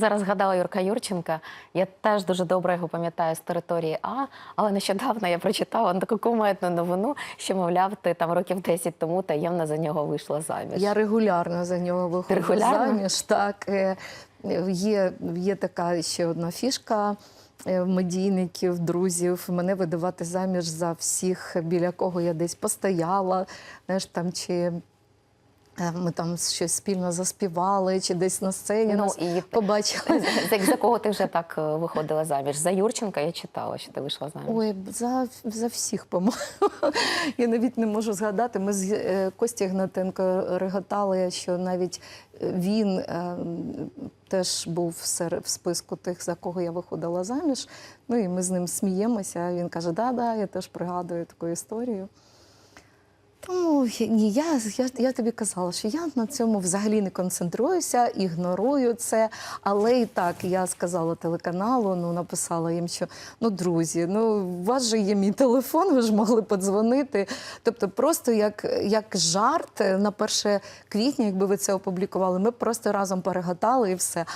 Зараз згадала Юрка Юрченка. Я теж дуже добре його пам'ятаю з території А, але нещодавно я прочитала таку кумедну новину, що, мовляв, ти там років 10 тому таємно за нього вийшла заміж. Я регулярно за нього виходжу Регулярно? заміж. Так, Е, є, є така ще одна фішка. е, Медійників, друзів, мене видавати заміж за всіх, біля кого я десь постояла, знаєш, там чи ми там щось спільно заспівали, чи десь на сцені Ну, нас і- побачили. За, за кого ти вже так е, виходила заміж? За Юрченка я читала, що ти вийшла заміж. Ой, за, за всіх, по-моєму. Я навіть не можу згадати. Ми з е, Костя Гнатенко реготали, що навіть е, він е, теж був в списку тих, за кого я виходила заміж. Ну і ми з ним сміємося. Він каже: да, да, я теж пригадую таку історію. Ні, я, я, я тобі казала, що я на цьому взагалі не концентруюся, ігнорую це. Але і так я сказала телеканалу, ну написала їм, що ну друзі, ну у вас же є мій телефон, ви ж могли подзвонити. Тобто, просто як, як жарт на 1 квітня, якби ви це опублікували, ми просто разом перегадали і все.